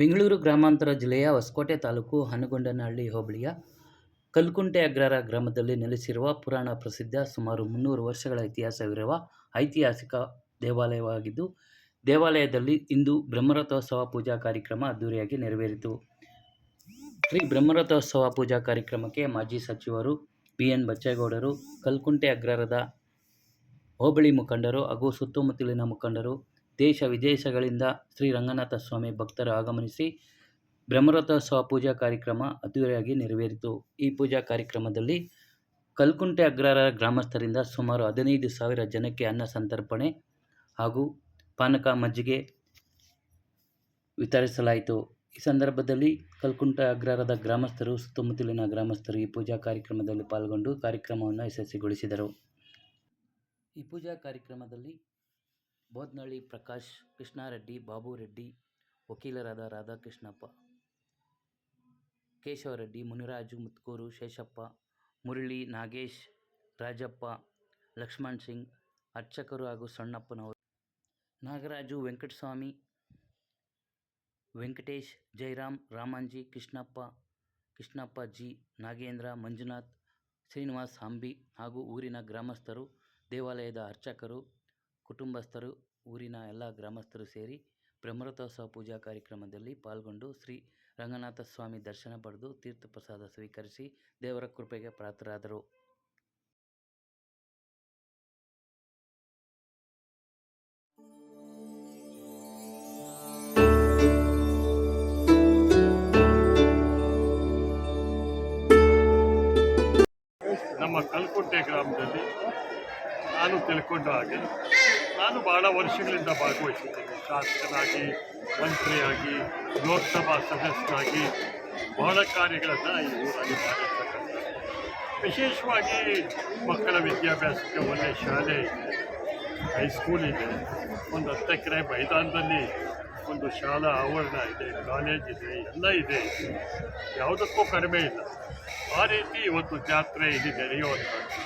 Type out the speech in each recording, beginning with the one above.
ಬೆಂಗಳೂರು ಗ್ರಾಮಾಂತರ ಜಿಲ್ಲೆಯ ಹೊಸಕೋಟೆ ತಾಲೂಕು ಹನುಗೊಂಡನಹಳ್ಳಿ ಹೋಬಳಿಯ ಕಲ್ಕುಂಟೆ ಅಗ್ರಹಾರ ಗ್ರಾಮದಲ್ಲಿ ನೆಲೆಸಿರುವ ಪುರಾಣ ಪ್ರಸಿದ್ಧ ಸುಮಾರು ಮುನ್ನೂರು ವರ್ಷಗಳ ಇತಿಹಾಸವಿರುವ ಐತಿಹಾಸಿಕ ದೇವಾಲಯವಾಗಿದ್ದು, ದೇವಾಲಯದಲ್ಲಿ ಇಂದು ಬ್ರಹ್ಮರಥೋತ್ಸವ ಪೂಜಾ ಕಾರ್ಯಕ್ರಮ ಅದ್ದೂರಿಯಾಗಿ ನೆರವೇರಿತು. ಶ್ರೀ ಬ್ರಹ್ಮರಥೋತ್ಸವ ಪೂಜಾ ಕಾರ್ಯಕ್ರಮಕ್ಕೆ ಮಾಜಿ ಸಚಿವರು ಬಿ ಎನ್ ಬಚ್ಚೇಗೌಡರು, ಕಲ್ಕುಂಟೆ ಅಗ್ರಹಾರದ ಹೋಬಳಿ ಮುಖಂಡರು ಹಾಗೂ ಸುತ್ತಮುತ್ತಲಿನ ಮುಖಂಡರು ದೇಶ ವಿದೇಶಗಳಿಂದ ಶ್ರೀ ರಂಗನಾಥ ಸ್ವಾಮಿ ಭಕ್ತರು ಆಗಮನಿಸಿ ಬ್ರಹ್ಮರಥೋತ್ಸವ ಪೂಜಾ ಕಾರ್ಯಕ್ರಮ ಅದ್ದೂರಿಯಾಗಿ ನೆರವೇರಿತು. ಈ ಪೂಜಾ ಕಾರ್ಯಕ್ರಮದಲ್ಲಿ ಕಲ್ಕುಂಟೆ ಅಗ್ರಹಾರ ಗ್ರಾಮಸ್ಥರಿಂದ ಸುಮಾರು ಹದಿನೈದು ಸಾವಿರ ಜನಕ್ಕೆ ಅನ್ನ ಸಂತರ್ಪಣೆ ಹಾಗೂ ಪಾನಕ ಮಜ್ಜಿಗೆ ವಿತರಿಸಲಾಯಿತು. ಈ ಸಂದರ್ಭದಲ್ಲಿ ಕಲ್ಕುಂಟೆ ಅಗ್ರಹಾರದ ಗ್ರಾಮಸ್ಥರು, ಸುತ್ತಮುತ್ತಲಿನ ಗ್ರಾಮಸ್ಥರು ಈ ಪೂಜಾ ಕಾರ್ಯಕ್ರಮದಲ್ಲಿ ಪಾಲ್ಗೊಂಡು ಕಾರ್ಯಕ್ರಮವನ್ನು ಯಶಸ್ವಿಗೊಳಿಸಿದರು. ಈ ಪೂಜಾ ಕಾರ್ಯಕ್ರಮದಲ್ಲಿ ಬೋದ್ನಳ್ಳಿ ಪ್ರಕಾಶ್, ಕೃಷ್ಣಾರೆಡ್ಡಿ ಬಾಬುರೆಡ್ಡಿ ವಕೀಲರಾದ ರಾಧಾಕೃಷ್ಣಪ್ಪ, ಕೇಶವರೆಡ್ಡಿ, ಮುನಿರಾಜು ಮುತ್ಕೂರು, ಶೇಷಪ್ಪ, ಮುರಳಿ ನಾಗೇಶ್, ರಾಜಪ್ಪ, ಲಕ್ಷ್ಮಣ್ ಸಿಂಗ್, ಅರ್ಚಕರು ಹಾಗೂ ಸಣ್ಣಪ್ಪನವರು. ನಾಗರಾಜು ವೆಂಕಟಸ್ವಾಮಿ, ವೆಂಕಟೇಶ್ ಜಯರಾಮ್ ರಾಮಾಂಜಿ, ಕೃಷ್ಣಪ್ಪ ಕೃಷ್ಣಪ್ಪ ಜಿ, ನಾಗೇಂದ್ರ, ಮಂಜುನಾಥ್, ಶ್ರೀನಿವಾಸ್ ಅಂಬಿ ಹಾಗೂ ಊರಿನ ಗ್ರಾಮಸ್ಥರು, ದೇವಾಲಯದ ಅರ್ಚಕರು ಕುಟುಂಬಸ್ಥರು, ಊರಿನ ಎಲ್ಲ ಗ್ರಾಮಸ್ಥರು ಸೇರಿ ಬ್ರಹ್ಮರಥೋತ್ಸವ ಪೂಜಾ ಕಾರ್ಯಕ್ರಮದಲ್ಲಿ ಪಾಲ್ಗೊಂಡು ಶ್ರೀ ರಂಗನಾಥ ಸ್ವಾಮಿ ದರ್ಶನ ಪಡೆದು ತೀರ್ಥಪ್ರಸಾದ ಸ್ವೀಕರಿಸಿ ದೇವರ ಕೃಪೆಗೆ ಪಾತ್ರರಾದರು. ನಮ್ಮ ಕಲ್ಕುಂಟೆ ಗ್ರಾಮದಲ್ಲಿ ನಾನು ತಿಳ್ಕೊಂಡ ಹಾಗೆ ನಾನು ಬಹಳ ವರ್ಷಗಳಿಂದ ಭಾಗವಹಿಸಿದ್ದೇನೆ ಶಾಸಕನಾಗಿ, ಮಂತ್ರಿಯಾಗಿ, ಲೋಕಸಭಾ ಸದಸ್ಯನಾಗಿ ಬಹಳ ಕಾರ್ಯಗಳನ್ನು ಈ ಊರಲ್ಲಿ ಮಾಡಿರ್ತಕ್ಕಂಥ ವಿಶೇಷವಾಗಿ ಮಕ್ಕಳ ವಿದ್ಯಾಭ್ಯಾಸಕ್ಕೆ ಒಳ್ಳೆಯ ಶಾಲೆ ಇದೆ ಹೈಸ್ಕೂಲ್ ಇದೆ. ಒಂದು ಹತ್ತು ಎಕರೆ ಮೈದಾನದಲ್ಲಿ ಒಂದು ಶಾಲಾ ಆವರಣ ಇದೆ, ಕಾಲೇಜ್ ಇದೆ, ಎಲ್ಲ ಇದೆ. ಯಾವುದಕ್ಕೂ ಕಡಿಮೆ ಇಲ್ಲ. ಆ ರೀತಿ ಇವತ್ತು ಜಾತ್ರೆ ಇಲ್ಲಿ ನಡೆಯುವಂಥದ್ದು.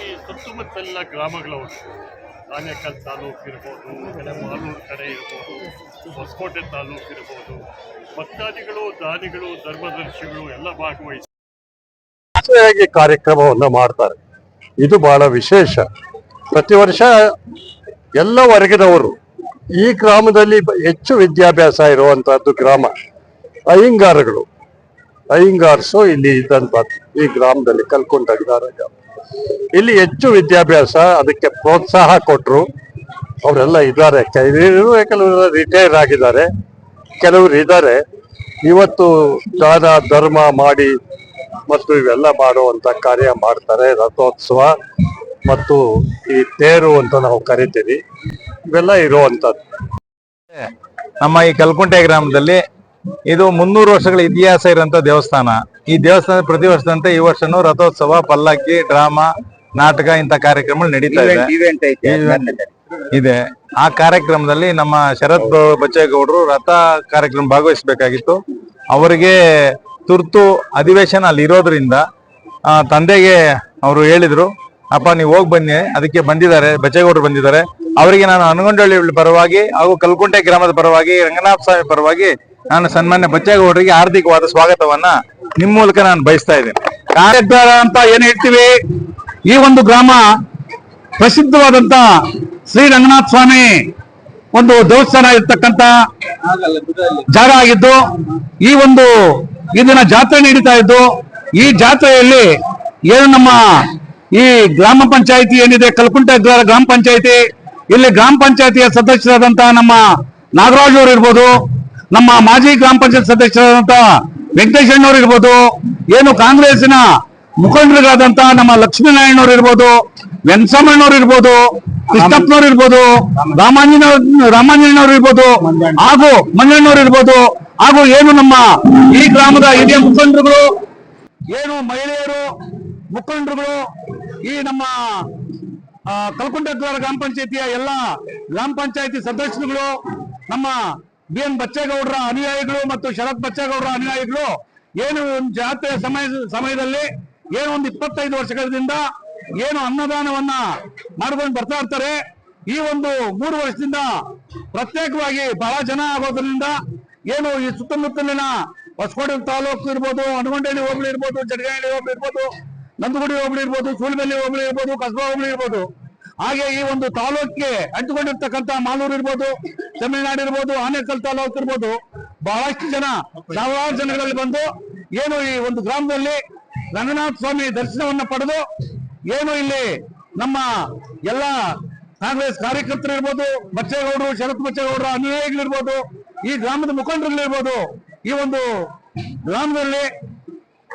ಈ ಸುತ್ತಮುತ್ತಲಿನ ಗ್ರಾಮಗಳವರು ಆನೇಕಲ್ ತಾಲೂಕು ಇರ್ಬೋದು ಮಾಲೂರು ಕಡೆ ಇರ್ಬೋದು, ಹೊಸಕೋಟೆ ತಾಲೂಕು ಇರ್ಬೋದು, ಭಕ್ತಾದಿಗಳು, ದಾನಿಗಳು, ಧರ್ಮದರ್ಶಿಗಳು ಎಲ್ಲ ಭಾಗವಹಿಸಿ ಕಾರ್ಯಕ್ರಮವನ್ನು ಮಾಡ್ತಾರೆ. ಇದು ಬಹಳ ವಿಶೇಷ. ಪ್ರತಿ ವರ್ಷ ಎಲ್ಲ ವರ್ಗದವರು ಈ ಗ್ರಾಮದಲ್ಲಿ ಹೆಚ್ಚು ವಿದ್ಯಾಭ್ಯಾಸ ಇರುವಂತಹದ್ದು ಗ್ರಾಮ. ಅಯ್ಯಂಗಾರಗಳು. ಅಯ್ಯಂಗಾರ್ಸು ಇಲ್ಲಿ ಇದ್ದಂತ ಈ ಗ್ರಾಮದಲ್ಲಿ ಕಲ್ಕೊಂಡ ಗ್ರಾಮ ಇಲ್ಲಿ ಹೆಚ್ಚು ವಿದ್ಯಾಭ್ಯಾಸ ಅದಕ್ಕೆ ಪ್ರೋತ್ಸಾಹ ಕೊಟ್ಟರು ಅವರೆಲ್ಲ ಇದ್ದಾರೆ. ಕೆಲವರು ರಿಟೈರ್ ಆಗಿದ್ದಾರೆ. ಕೆಲವರು ಇದ್ದಾರೆ. ಇವತ್ತು ದಾನ, ಧರ್ಮ ಮಾಡಿ ಮತ್ತು ಇವೆಲ್ಲ ಮಾಡುವಂತ ಕಾರ್ಯ ಮಾಡ್ತಾರೆ. ರಥೋತ್ಸವ ಮತ್ತು ಈ ತೇರು ಅಂತ ನಾವು ಕರಿತೀವಿ. ಇವೆಲ್ಲ ಇರುವಂತದ್ದು ನಮ್ಮ ಈ ಕಲ್ಕುಂಟೆ ಗ್ರಾಮದಲ್ಲಿ ಇದು ಮುನ್ನೂರು ವರ್ಷಗಳ ಇತಿಹಾಸ ಇರುವಂತ ದೇವಸ್ಥಾನ. ಈ ದೇವಸ್ಥಾನ ಪ್ರತಿ ವರ್ಷದಂತೆ ಈ ವರ್ಷನೂ ರಥೋತ್ಸವ ಪಲ್ಲಕ್ಕಿ ಡ್ರಾಮಾ ನಾಟಕ ಇಂತ ಕಾರ್ಯಕ್ರಮಗಳು ನಡೀತಾ ಇದೆ. ಇದೆ. ಆ ಕಾರ್ಯಕ್ರಮದಲ್ಲಿ ನಮ್ಮ ಶರತ್ ಬಚ್ಚೇಗೌಡರು ರಥ ಕಾರ್ಯಕ್ರಮ ಭಾಗವಹಿಸಬೇಕಾಗಿತ್ತು. ಅವರಿಗೆ ತುರ್ತು ಅಧಿವೇಶನ ಅಲ್ಲಿ ಇರೋದ್ರಿಂದ ಆ, ತಂದೆಗೆ ಅವರು ಹೇಳಿದ್ರು ಅಪ್ಪ ನೀವು ಹೋಗಿ ಬನ್ನಿ. ಅದಕ್ಕೆ ಬಂದಿದ್ದಾರೆ ಬಚ್ಚೇಗೌಡರು ಬಂದಿದ್ದಾರೆ. ಅವರಿಗೆ ನಾನು ಹನಗೊಂಡಳ್ಳಿ ಪರವಾಗಿ ಹಾಗೂ ಕಲ್ಕುಂಟೆ ಗ್ರಾಮದ ಪರವಾಗಿ ರಂಗನಾಥ ಸ್ವಾಮಿ ಪರವಾಗಿ ನಾನು ಸನ್ಮಾನ್ಯ ಬಚ್ಚೇಗೌಡರಿಗೆ ಹಾರ್ದಿಕವಾದ ಸ್ವಾಗತವನ್ನ ನಿಮ್ಮ ಮೂಲಕ ನಾನು ಬಯಸ್ತಾ ಇದ್ದೇನೆ. ಕಾರ್ಯಕ್ರಮ ಅಂತ ಏನ್ ಹೇಳ್ತೀವಿ? ಈ ಒಂದು ಗ್ರಾಮ ಪ್ರಸಿದ್ಧವಾದಂತ ಶ್ರೀ ರಂಗನಾಥ ಸ್ವಾಮಿ ಒಂದು ದೇವಸ್ಥಾನ ಇರ್ತಕ್ಕಂತ ಜಾಗ ಆಗಿದ್ದು, ಈ ಒಂದು ಇದನ್ನ ಜಾತ್ರೆ ನಡೀತಾ ಇದ್ದು, ಈ ಜಾತ್ರೆಯಲ್ಲಿ ಏನು ನಮ್ಮ ಈ ಗ್ರಾಮ ಪಂಚಾಯಿತಿ ಏನಿದೆ, ಕಲ್ಕುಂಟೆ ಗ್ರಾಮ ಪಂಚಾಯಿತಿ, ಇಲ್ಲಿ ಗ್ರಾಮ ಪಂಚಾಯತಿಯ ಸದಸ್ಯರಾದಂತಹ ನಮ್ಮ ನಾಗರಾಜ್ ಅವರು ಇರ್ಬೋದು ನಮ್ಮ ಮಾಜಿ ಗ್ರಾಮ ಪಂಚಾಯತ್ ಸದಸ್ಯರಾದಂತ ವೆಂಕಟೇಶ್ ಅಣ್ಣವ್ರು ಇರ್ಬೋದು, ಏನು ಕಾಂಗ್ರೆಸ್ಸಿನ ಮುಖಂಡರಿಗಾದಂತಹ ನಮ್ಮ ಲಕ್ಷ್ಮೀನಾರಾಯಣವ್ರು ಇರ್ಬೋದು ವೆಂಕಸಮ್ಮಣ್ಣವ್ರು ಇರ್ಬೋದು, ಕೃಷ್ಣಪ್ಪನವ್ರು ಇರ್ಬೋದು ರಾಮಾಂಜನ ರಾಮಾಂಜನವ್ರು ಇರ್ಬೋದು, ಹಾಗೂ ಮಂಜಣ್ಣವ್ರು ಇರ್ಬೋದು, ಹಾಗೂ ಏನು ನಮ್ಮ ಈ ಗ್ರಾಮದ ಹಿರಿಯ ಮುಖಂಡರುಗಳು, ಏನು ಮಹಿಳೆಯರು, ಮುಖಂಡರುಗಳು, ಈ ನಮ್ಮ ಕಲ್ಕುಂಡದ್ವಾರ ಗ್ರಾಮ ಪಂಚಾಯತಿಯ ಎಲ್ಲ ಗ್ರಾಮ ಪಂಚಾಯತಿ ಸದಸ್ಯರುಗಳು, ನಮ್ಮ ಬಿ ಎನ್ ಬಚ್ಚೇಗೌಡರ ಅನುಯಾಯಿಗಳು ಮತ್ತು ಶರತ್ ಬಚ್ಚೇಗೌಡರ ಅನುಯಾಯಿಗಳು ಏನು ಒಂದು ಜಾತ್ರೆ ಸಮಯ ಸಮಯದಲ್ಲಿ ಏನು ಒಂದು ಇಪ್ಪತ್ತೈದು ವರ್ಷಗಳಿಂದ ಏನು ಅನ್ನದಾನವನ್ನ ಮಾಡ್ಕೊಂಡು ಬರ್ತಾ ಇರ್ತಾರೆ. ಈ ಒಂದು ಮೂರು ವರ್ಷದಿಂದ ಪ್ರತ್ಯೇಕವಾಗಿ ಬಹಳ ಜನ ಆಗೋದ್ರಿಂದ ಏನು ಈ ಸುತ್ತಮುತ್ತಲಿನ ಹೊಸಕೋಟೆ ತಾಲೂಕು ಇರ್ಬೋದು ಹನುಗೊಂಡಳ್ಳಿ ಹೋಬಳಿ ಇರ್ಬೋದು ಜಡಗಹಳ್ಳಿ ಹೋಬಳಿ ಇರ್ಬೋದು, ನಂದಗುಡಿ ಹೋಬಳಿ ಇರ್ಬೋದು, ಸೂಲಿಬೆಲ್ಲಿ ಹೋಬಳಿ ಇರ್ಬೋದು, ಕಸಬಾ ಹೋಬಳಿ ಇರ್ಬೋದು ಹಾಗೆ ಈ ಒಂದು ತಾಲೂಕಿಗೆ ಅಂಟಿಕೊಂಡಿರ್ತಕ್ಕಂಥ ಮಾಲೂರು ಇರ್ಬೋದು, ತಮಿಳುನಾಡು ಇರ್ಬೋದು, ಆನೇಕಲ್ ತಾಲೂಕು ಇರ್ಬೋದು, ಬಹಳಷ್ಟು ಜನ, ಸಾವಿರಾರು ಜನಗಳಲ್ಲಿ ಬಂದು ಏನು ಈ ಒಂದು ಗ್ರಾಮದಲ್ಲಿ ರಂಗನಾಥ ಸ್ವಾಮಿ ದರ್ಶನವನ್ನ ಪಡೆದು ಏನು ಇಲ್ಲಿ ನಮ್ಮ ಎಲ್ಲ ಕಾಂಗ್ರೆಸ್ ಕಾರ್ಯಕರ್ತರು ಇರ್ಬೋದು, ಬಚ್ಚೇಗೌಡರು, ಶರತ್ ಬಚ್ಚೇಗೌಡರ ಅನುಯಾಯಿಗಳಿರ್ಬೋದು, ಈ ಗ್ರಾಮದ ಮುಖಂಡರುಗಳಿರ್ಬೋದು, ಈ ಒಂದು ಗ್ರಾಮದಲ್ಲಿ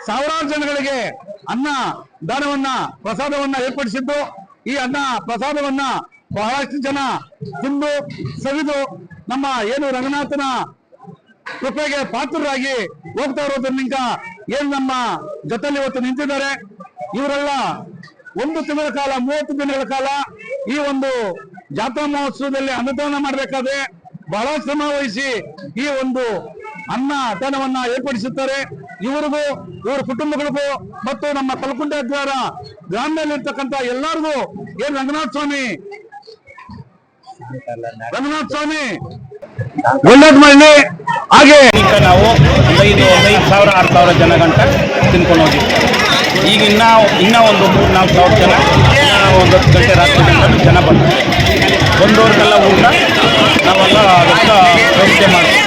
ಸಾವಿರಾರು ಜನಗಳಿಗೆ ಅನ್ನ, ದಾನವನ್ನ, ಪ್ರಸಾದವನ್ನ ಏರ್ಪಡಿಸಿದ್ದು. ಈ ಅನ್ನ ಪ್ರಸಾದವನ್ನ ಬಹಳಷ್ಟು ಜನ ತಿಂದು ಸವಿದು ನಮ್ಮ ಏನು ರಂಗನಾಥನ ಕೃಪೆಗೆ ಪಾತ್ರರಾಗಿ ಹೋಗ್ತಾ ಇರೋದ್ರಿಂದ ಏನು ನಮ್ಮ ಜೊತೆಲಿ ಇವತ್ತು ನಿಂತಿದ್ದಾರೆ, ಇವರೆಲ್ಲ ಒಂದು ತಿಂಗಳ ಕಾಲ, ಮೂವತ್ತು ದಿನಗಳ ಕಾಲ ಈ ಒಂದು ಜಾತ್ರಾ ಮಹೋತ್ಸವದಲ್ಲಿ ಅನ್ನದಾನ ಮಾಡಬೇಕಾದ್ರೆ ಬಹಳ ಶ್ರಮ ಈ ಒಂದು ಅನ್ನ ದಾನವನ್ನ ಏರ್ಪಡಿಸುತ್ತಾರೆ. ಇವರಿಗೂ, ಇವರ ಕುಟುಂಬಗಳಿಗೂ ಮತ್ತು ನಮ್ಮ ಕಲ್ಕುಂಟೆ ದ್ವಾರ ಗ್ರಾಮದಲ್ಲಿರ್ತಕ್ಕಂಥ ಎಲ್ಲರಿಗೂ ಏನ್ ರಂಗನಾಥ ಸ್ವಾಮಿ? ರಂಗನಾಥ ಸ್ವಾಮಿ, ಒಳ್ಳೇದ್ ಮಾಡಿ ಹಾಗೆ. ಈಗ ನಾವು ಐದು ಐದು ಸಾವಿರ, ಆರು ಸಾವಿರ ಜನ ಗಂಟ ತಿನ್ಕೊಂಡು ಈಗ ಇನ್ನ ಇನ್ನ ಒಂದು ಮೂರು ನಾಲ್ಕು ಸಾವಿರ ಜನ ಒಂದು ಹತ್ತು ಗಂಟೆ ರಾತ್ರಿ ಜನ ಬಂದರು. ಬಂದವ್ರಿಗೆಲ್ಲ ಊಟ, ನಾವೆಲ್ಲ ಅದಕ್ಕೆ ವ್ಯವಸ್ಥೆ ಮಾಡ್ತೀವಿ.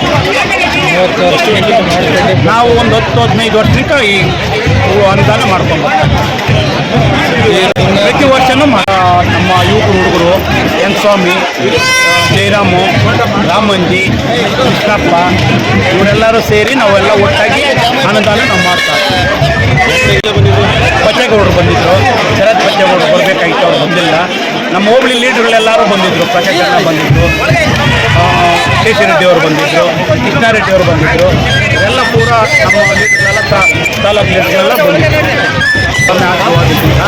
ನಾವು ಒಂದು ಹತ್ತು, ಹದಿನೈದು ವರ್ಷಕ್ಕ ಈ ಅನುದಾನ ಮಾಡ್ಕೊಂಡು ಪ್ರತಿ ವರ್ಷನೂ ನಮ್ಮ ಯುವಕ ಹುಡುಗರು ಎನ್ ಸ್ವಾಮಿ ಜಯರಾಮು ರಾಮಂಜಿ, ಕೃಷ್ಣಪ್ಪ, ಇವರೆಲ್ಲರೂ ಸೇರಿ ನಾವೆಲ್ಲ ಒಟ್ಟಾಗಿ ಅನುದಾನ ನಾವು ಮಾಡ್ತಾ ಬಚ್ಚೇಗೌಡರು ಬಂದಿದ್ರು, ಶರತ್ ಬಚ್ಚೇಗೌಡರು ಬರಬೇಕಾಗಿತ್ತು ಅವ್ರು ಬಂದಿಲ್ಲ. ನಮ್ಮ ಹೋಬಳಿ ಲೀಡರ್ಗಳೆಲ್ಲರೂ ಬಂದಿದ್ರು ಪ್ರಕಾಶ್ ಅಣ್ಣ ಬಂದಿದ್ರು ಕೇಶಿ ರೆಡ್ಡಿ ಅವರು ಬಂದಿದ್ರು ಕೃಷ್ಣಾರೆಡ್ಡಿ ಅವರು ಬಂದಿದ್ರು. ಎಲ್ಲ ಪೂರ ನಮ್ಮ ಲೀಡರ್ಗಳೆಲ್ಲ ತಾಲೂಕು ಲೀಡರ್ಗಳೆಲ್ಲ ಬಂದಿದ್ರು. ಆಶೀರ್ವಾದದಿಂದ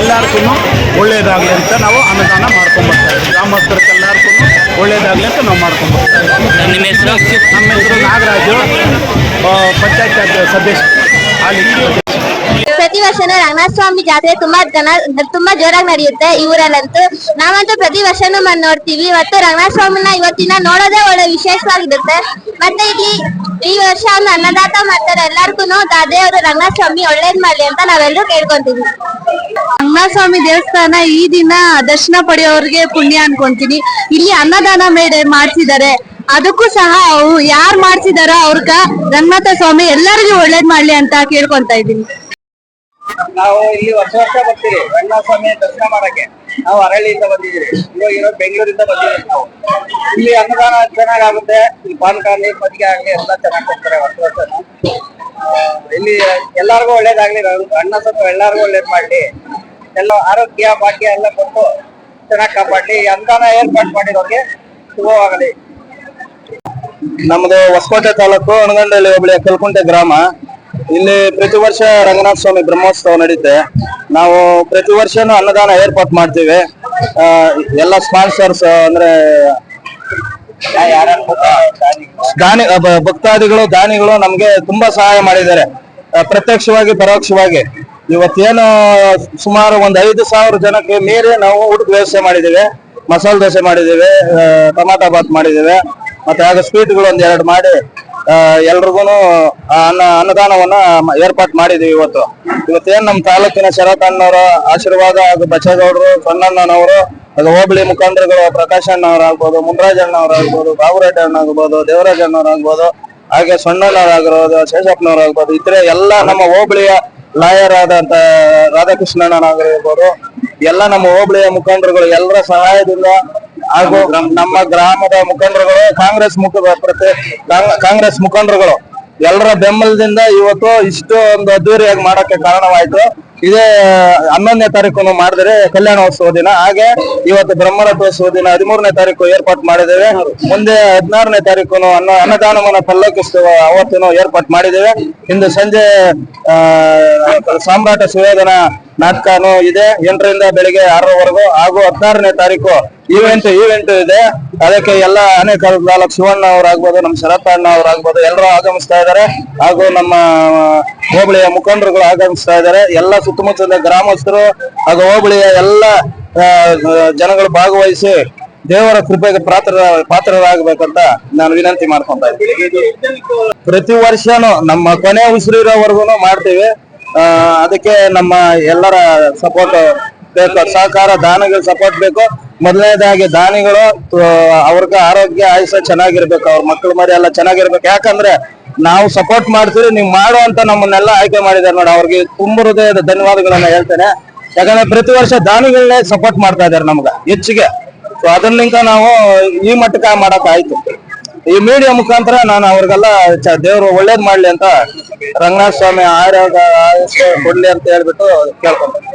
ಎಲ್ಲರಿಗೂ ಒಳ್ಳೇದಾಗಲಿ ಅಂತ ನಾವು ಅನುದಾನ ಮಾಡ್ಕೊಂಡ್ಬರ್ತಾ ಇದ್ದೀವಿ. ಗ್ರಾಮಸ್ಥರಿಗೆ ಎಲ್ಲರಿಗೂ ಒಳ್ಳೇದಾಗಲಿ ಅಂತ ನಾವು ಮಾಡ್ಕೊಂಡ್ಬರ್ತಾ ಇದ್ದೀವಿ. ನಿಮ್ಮ ಹೆಸರು? ನಮ್ಮ ಹೆಸರು ನಾಗರಾಜು ಪಂಚಾಯತ್ ಸದಸ್ಯ ಹಾಲಿ ಸದಸ್ಯ ಪ್ರತಿ ವರ್ಷನೂ ರಂಗನಾಥ ಸ್ವಾಮಿ ಜಾತ್ರೆ ತುಂಬಾ ಜನ, ತುಂಬಾ ಜೋರಾಗಿ ನಡೆಯುತ್ತೆ ಈ ಊರಲ್ಲಂತೂ. ನಾವಂತೂ ಪ್ರತಿ ವರ್ಷನೂ ಬಂದ್ ನೋಡ್ತೀವಿ, ಮತ್ತು ರಂಗನಾಥ ಸ್ವಾಮಿನ ಇವತ್ತಿನ ನೋಡೋದೇ ಒಳ್ಳೆ ವಿಶೇಷವಾಗಿರುತ್ತೆ. ಮತ್ತೆ ಇಲ್ಲಿ ಈ ವರ್ಷ ಒಂದು ಅನ್ನದಾತ ಮಾಡ್ತಾರೆ ಎಲ್ಲಾರ್ಗು ದೇವರು ರಂಗನಾಥ ಸ್ವಾಮಿ ಒಳ್ಳೇದ್ ಮಾಡ್ಲಿ ಅಂತ ನಾವೆಲ್ಲರೂ ಕೇಳ್ಕೊಂತೀವಿ. ರಂಗನಾಥ ಸ್ವಾಮಿ ದೇವಸ್ಥಾನ ಈ ದಿನ ದರ್ಶನ ಪಡೆಯೋರ್ಗೆ ಪುಣ್ಯ ಅನ್ಕೊಂತೀನಿ. ಇಲ್ಲಿ ಅನ್ನದಾನ ಮೇಡೆ ಮಾಡ್ತಿದ್ದಾರೆ ಅದಕ್ಕೂ ಸಹ ಯಾರು ಮಾಡ್ಸಿದಾರೋ ಅವ್ರಗ ರಂಗನಾಥ ಸ್ವಾಮಿ ಎಲ್ಲರಿಗೂ ಒಳ್ಳೇದ್ ಮಾಡ್ಲಿ ಅಂತ ಕೇಳ್ಕೊಂತ ಇದ್ದೀನಿ. ನಾವು ಇಲ್ಲಿ ವರ್ಷ ವರ್ಷ ಬರ್ತೀವಿ ರಂಗನಾಥ ಸ್ವಾಮಿ ದರ್ಶನ ಮಾಡಕ್ಕೆ ನಾವು ಅರಳಿಯಿಂದ ಬಂದಿದ್ದೀವಿ ಇವಾಗ ಇರೋ ಬೆಂಗಳೂರಿಂದ ಬಂದಿದ್ದೀವಿ ನಾವು. ಇಲ್ಲಿ ಅನುದಾನ ಚೆನ್ನಾಗ್ ಆಗುತ್ತೆ ಈ ಪಾನಕ ಆಗ್ಲಿ ಮಜ್ಜಿಗೆ ಆಗ್ಲಿ, ಎಲ್ಲ ಚೆನ್ನಾಗಿ ಕೊಡ್ತಾರೆ ವರ್ಷ ವರ್ಷ. ಇಲ್ಲಿ ಎಲ್ಲಾರ್ಗು ಒಳ್ಳೇದಾಗ್ಲಿ. ಅಣ್ಣ ಸ್ವಲ್ಪ ಎಲ್ಲಾರ್ಗು ಒಳ್ಳೇದ್ ಮಾಡ್ಲಿ. ಎಲ್ಲ ಆರೋಗ್ಯ, ಭಾಗ್ಯ ಎಲ್ಲ ಕೊಟ್ಟು ಚೆನ್ನಾಗಿ ಕಾಪಾಡ್ಲಿ. ಅನುದಾನ ಏರ್ಪಾಟ್ ಮಾಡಿರೋಕೆ ಶುಭವಾಗಲಿ. ನಮ್ದು ಹೊಸಕೋಟೆ ತಾಲೂಕು ಅಣಗಂಡಳ್ಳಿ ಹೋಬಳಿ ಕಲ್ಕುಂಟೆ ಗ್ರಾಮ. ಇಲ್ಲಿ ಪ್ರತಿ ವರ್ಷ ರಂಗನಾಥ ಸ್ವಾಮಿ ಬ್ರಹ್ಮೋತ್ಸವ ನಡೀತೆ. ನಾವು ಪ್ರತಿ ವರ್ಷನೂ ಅನ್ನದಾನ ಏರ್ಪಾಟ್ ಮಾಡ್ತೀವಿ. ಎಲ್ಲ ಸ್ಪಾನ್ಸರ್ಸ್ ಅಂದ್ರೆ, ದಾನಿ ಭಕ್ತಾದಿಗಳು, ದಾನಿಗಳು ನಮ್ಗೆ ತುಂಬಾ ಸಹಾಯ ಮಾಡಿದ್ದಾರೆ. ಪ್ರತ್ಯಕ್ಷವಾಗಿ, ಪರೋಕ್ಷವಾಗಿ. ಇವತ್ತೇನು ಸುಮಾರು ಒಂದ್ ಐದು ಸಾವಿರ ಜನಕ್ಕೆ ಮೀರಿ ನಾವು ಊಟದ ವ್ಯವಸ್ಥೆ ಮಾಡಿದ್ದೇವೆ. ಮಸಾಲೆ ದೋಸೆ ಮಾಡಿದ್ದೇವೆ. ಟೊಮಾಟೊ ಬಾತ್ ಮಾಡಿದ್ದೇವೆ. ಮತ್ತೆ ಆಗ ಸ್ವೀಟ್ಗಳು ಒಂದ್ ಎರಡು ಮಾಡಿ ಎಲ್ರಿಗೂ ಅನ್ನ ಅನುದಾನವನ್ನ ಏರ್ಪಾಟ್ ಮಾಡಿದೀವಿ ಇವತ್ತು. ಇವತ್ತೇನ್ ನಮ್ಮ ತಾಲೂಕಿನ ಶರತ್ ಅಣ್ಣವರ ಆಶೀರ್ವಾದ ಹಾಗೂ ಬಚ್ಚೇಗೌಡರು, ಸಣ್ಣಣ್ಣನವರು ಅದು ಹೋಬಳಿ ಮುಖಂಡರುಗಳು, ಪ್ರಕಾಶ್ ಅಣ್ಣವ್ರು ಆಗ್ಬೋದು ಮುನ್ರಾಜ್ ಆಗ್ಬೋದು ಬಾಬುರೆಡ್ಡಿ ಅಣ್ಣ ಆಗ್ಬೋದು ದೇವರಾಜ್ ಅಣ್ಣವ್ರು ಆಗ್ಬೋದು ಹಾಗೆ ಸಣ್ಣಣ್ಣರಾಗಿರ್ಬೋದು ಶೇಷಪ್ಪನವ್ರು ಆಗ್ಬೋದು ಇತರೆ ಎಲ್ಲ ನಮ್ಮ ಹೋಬಳಿಯ ಲಾಯರ್ ಆದಂತ ರಾಧಾಕೃಷ್ಣಣ್ಣನಾಗಿರ್ಬೋದು, ಎಲ್ಲ ನಮ್ಮ ಹೋಬಳಿಯ ಮುಖಂಡರುಗಳು ಎಲ್ಲರ ಸಹಾಯದಿಂದ ಹಾಗೂ ನಮ್ಮ ಗ್ರಾಮದ ಮುಖಂಡರುಗಳು, ಕಾಂಗ್ರೆಸ್ ಮುಖ ಕಾಂಗ್ರೆಸ್ ಮುಖಂಡರುಗಳು, ಎಲ್ಲರ ಬೆಂಬಲದಿಂದ ಇವತ್ತು ಇಷ್ಟು ಒಂದು ಅದ್ದೂರಿಯಾಗಿ ಮಾಡಕ್ಕೆ ಕಾರಣವಾಯ್ತು. ಇದೇ ಹನ್ನೊಂದನೇ ತಾರೀಕು ಮಾಡಿದ್ರೆ ಕಲ್ಯಾಣೋತ್ಸವ ದಿನ. ಹಾಗೆ ಇವತ್ತು ಬ್ರಹ್ಮರಥೋತ್ಸವ ದಿನ ಹದಿಮೂರನೇ ತಾರೀಕು ಏರ್ಪಾಟ್ ಮಾಡಿದ್ದೇವೆ. ಮುಂದೆ ಹದಿನಾರನೇ ತಾರೀಕು ಅನ್ನ, ಅನ್ನದಾನವನ್ನ ಪಲ್ಲಕ್ಕಿಸುವ ಅವತ್ತು ಏರ್ಪಾಟ್ ಮಾಡಿದ್ದೇವೆ. ಇಂದು ಸಂಜೆ ಸಾಮ್ರಾಟ ಸುವೇದನ ನಾಟಕನೂ ಇದೆ. ಎಂಟರಿಂದ ಬೆಳಿಗ್ಗೆ ಆರರವರೆಗೂ ಹಾಗೂ ಹದಿನಾರನೇ ತಾರೀಕು ಈವೆಂಟ್ ಈವೆಂಟ್ ಇದೆ. ಅದಕ್ಕೆ ಎಲ್ಲ ಅನೇಕ ತಾಲೂಕ್ ಶಿವಣ್ಣ ಅವರಾಗ್ಬೋದು, ನಮ್ಮ ಶರತ್ ಅಣ್ಣ ಅವರಾಗ್ಬೋದು, ಎಲ್ಲರೂ ಆಗಮಿಸ್ತಾ ಇದ್ದಾರೆ. ಹಾಗೂ ನಮ್ಮ ಹೋಬಳಿಯ ಮುಖಂಡರುಗಳು ಆಗಮಿಸ್ತಾ ಇದ್ದಾರೆ. ಎಲ್ಲ ಸುತ್ತಮುತ್ತಲಿನ ಗ್ರಾಮಸ್ಥರು ಹಾಗೂ ಹೋಬಳಿಯ ಎಲ್ಲ ಜನಗಳು ಭಾಗವಹಿಸಿ ದೇವರ ಕೃಪೆಗೆ ಪಾತ್ರ, ಪಾತ್ರರಾಗಬೇಕಂತ ನಾನು ವಿನಂತಿ ಮಾಡ್ಕೊಂತ ಪ್ರತಿ ವರ್ಷನೂ ನಮ್ಮ ಕೊನೆ ಉಸಿರಿರೋವರೆಗೂ ಮಾಡ್ತೀವಿ. ಅದಕ್ಕೆ ನಮ್ಮ ಎಲ್ಲರ ಸಪೋರ್ಟ್ ಬೇಕು? ಸಹಕಾರ, ದಾನಿಗಳ ಸಪೋರ್ಟ್ ಬೇಕು. ಮೊದಲನೇದಾಗಿ ದಾನಿಗಳು ಅವ್ರಗ ಆರೋಗ್ಯ, ಆಯುಷ್ಯ ಚೆನ್ನಾಗಿರ್ಬೇಕು. ಅವ್ರ ಮಕ್ಕಳು ಮರಿ ಎಲ್ಲ ಚೆನ್ನಾಗಿರ್ಬೇಕು. ಯಾಕಂದ್ರೆ ನಾವು ಸಪೋರ್ಟ್ ಮಾಡ್ತೀವಿ, ನೀವು ಮಾಡುವಂತ ನಮ್ಮನ್ನೆಲ್ಲ ಆಯ್ಕೆ ಮಾಡಿದ್ದಾರೆ ನೋಡಿ. ಅವ್ರಿಗೆ ತುಂಬ ಹೃದಯದ ಧನ್ಯವಾದಗಳನ್ನ ಹೇಳ್ತೇನೆ. ಯಾಕಂದ್ರೆ ಪ್ರತಿ ವರ್ಷ ದಾನಿಗಳನ್ನೇ ಸಪೋರ್ಟ್ ಮಾಡ್ತಾ ಇದ್ದಾರೆ ನಮ್ಗ, ಹೆಚ್ಚಿಗೆ. ಸೊ ಅದನ್ನಿಂದ ನಾವು ಈ ಮಟ್ಟಕ್ಕೆ ಮಾಡಕ್ ಆಯ್ತು. ಈ ಮೀಡಿಯಾ ಮುಖಾಂತರ ನಾನು ಅವ್ರಿಗೆಲ್ಲ ದೇವ್ರು ಒಳ್ಳೇದ್ ಮಾಡ್ಲಿ ಅಂತ ರಂಗನಾಥ ಸ್ವಾಮಿ ಆರೋಗ್ಯ ಆಯುಷ್ಯ ಕೊಡ್ಲಿ ಅಂತ ಹೇಳ್ಬಿಟ್ಟು ಕೇಳ್ಕೊಂತೀನಿ